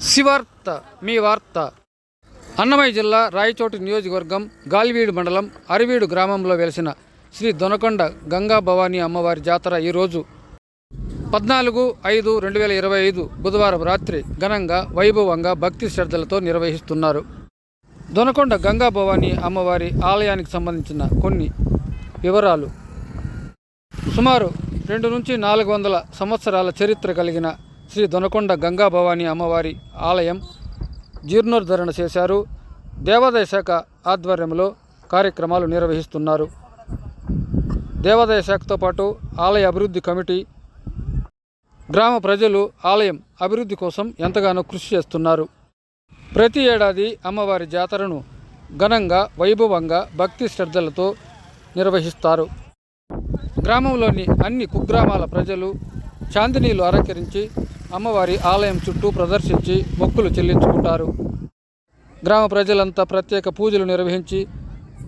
శివార్త మీ వార్త. అన్నమయ్య జిల్లా రాయచోటి నియోజకవర్గం గాలివీడు మండలం అరివీడు గ్రామంలో వెలిసిన శ్రీ దొనకొండ గంగా భవానీ అమ్మవారి జాతర ఈరోజు. పద్నాలుగు ఐదు రెండు వేల ఇరవై ఐదు బుధవారం రాత్రి ఘనంగా వైభవంగా భక్తి శ్రద్ధలతో నిర్వహిస్తున్నారు. దొనకొండ గంగా భవానీ అమ్మవారి ఆలయానికి సంబంధించిన కొన్ని వివరాలు. సుమారు రెండు నుంచి నాలుగు వందల సంవత్సరాల చరిత్ర కలిగిన శ్రీ దొనకొండ గంగా భవానీ అమ్మవారి ఆలయం జీర్ణోద్ధరణ చేశారు. దేవాదాయ శాఖ ఆధ్వర్యంలో కార్యక్రమాలు నిర్వహిస్తున్నారు. దేవాదాయ శాఖతో పాటు ఆలయ అభివృద్ధి కమిటీ గ్రామ ప్రజలు ఆలయం అభివృద్ధి కోసం ఎంతగానో కృషి చేస్తున్నారు. ప్రతి ఏడాది అమ్మవారి జాతరను ఘనంగా వైభవంగా భక్తి శ్రద్ధలతో నిర్వహిస్తారు. గ్రామంలోని అన్ని కుగ్రామాల ప్రజలు చాందినీలు అలంకరించి అమ్మవారి ఆలయం చుట్టూ ప్రదర్శించి మొక్కులు చెల్లించుకుంటారు. గ్రామ ప్రజలంతా ప్రత్యేక పూజలు నిర్వహించి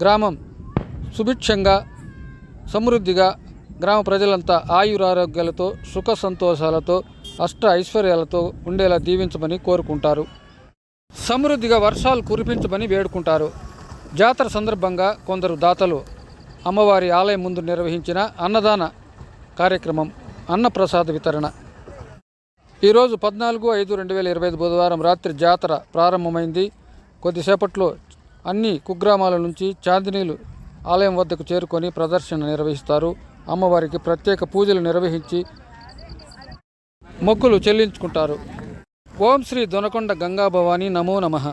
గ్రామం సుభిక్షంగా సమృద్ధిగా గ్రామ ప్రజలంతా ఆయురారోగ్యాలతో సుఖ సంతోషాలతో అష్ట ఐశ్వర్యాలతో ఉండేలా దీవించమని కోరుకుంటారు. సమృద్ధిగా వర్షాలు కురిపించమని వేడుకుంటారు. జాతర సందర్భంగా కొందరు దాతలు అమ్మవారి ఆలయం ముందు నిర్వహించిన అన్నదాన కార్యక్రమం అన్నప్రసాద వితరణ ఈరోజు పద్నాలుగు ఐదు రెండు వేల ఇరవై ఐదు బుధవారం రాత్రి జాతర ప్రారంభమైంది. కొద్దిసేపట్లో అన్ని కుగ్రామాల నుంచి చాందినీలు ఆలయం వద్దకు చేరుకొని ప్రదర్శన నిర్వహిస్తారు. అమ్మవారికి ప్రత్యేక పూజలు నిర్వహించి మొక్కులు చెల్లించుకుంటారు. ఓం శ్రీ దొనకొండ గంగా భవానీ నమో నమః.